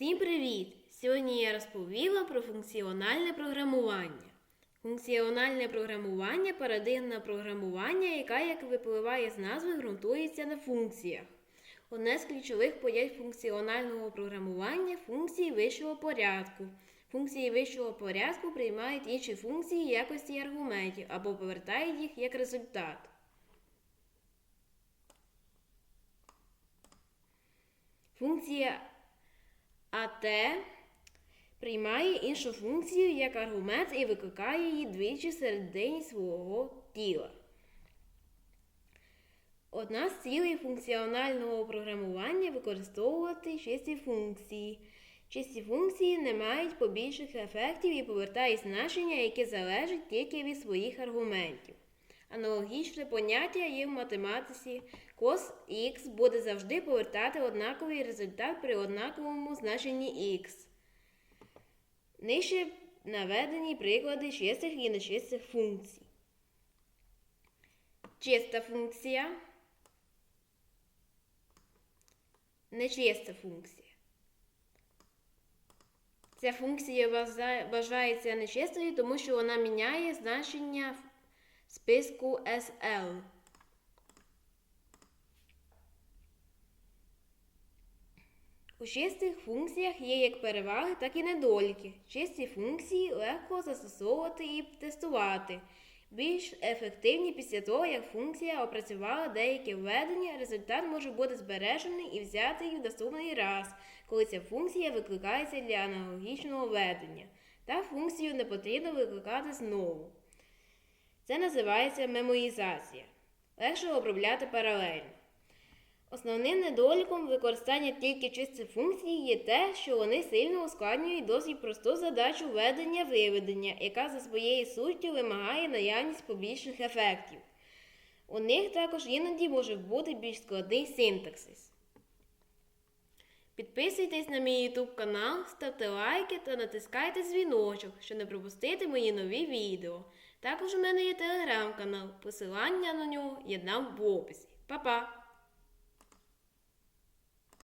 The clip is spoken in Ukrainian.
Всім привіт! Сьогодні я розповім вам про функціональне програмування. Функціональне програмування парадигма програмування, яка, як випливає з назви, ґрунтується на функціях. Одне з ключових понять функціонального програмування функції вищого порядку. Функції вищого порядку приймають інші функції якості аргументів або повертають їх як результат. Функція АТ приймає іншу функцію як аргумент і викликає її двічі всередині свого тіла. Одна з цілей функціонального програмування використовувати чисті функції. Чисті функції не мають побічних ефектів і повертають значення, які залежать тільки від своїх аргументів. Аналогічне поняття є в математиці. Кос х буде завжди повертати однаковий результат при однаковому значенні х. Нижче наведені приклади чистих і нечистих функцій. Чиста функція. Нечиста функція. Ця функція вважається нечистою, тому що вона міняє значення списку SL. У чистих функціях є як переваги, так і недоліки. Чисті функції легко застосовувати і тестувати. Більш ефективні після того, як функція опрацювала деяке введення, результат може бути збережений і взятий в наступний раз, коли ця функція викликається для аналогічного введення. Та функцію не потрібно викликати знову. Це називається мемоїзація. Легше обробляти паралельно. Основним недоліком використання тільки чистих функцій є те, що вони сильно ускладнюють досить просту задачу введення виведення, яка за своєю суттю вимагає наявність побічних ефектів. У них також іноді може бути більш складний синтаксис. Підписуйтесь на мій YouTube канал, ставте лайки та натискайте дзвіночок, щоб не пропустити мої нові відео. Також у мене є телеграм-канал, посилання на нього є нам в описі. Па-па!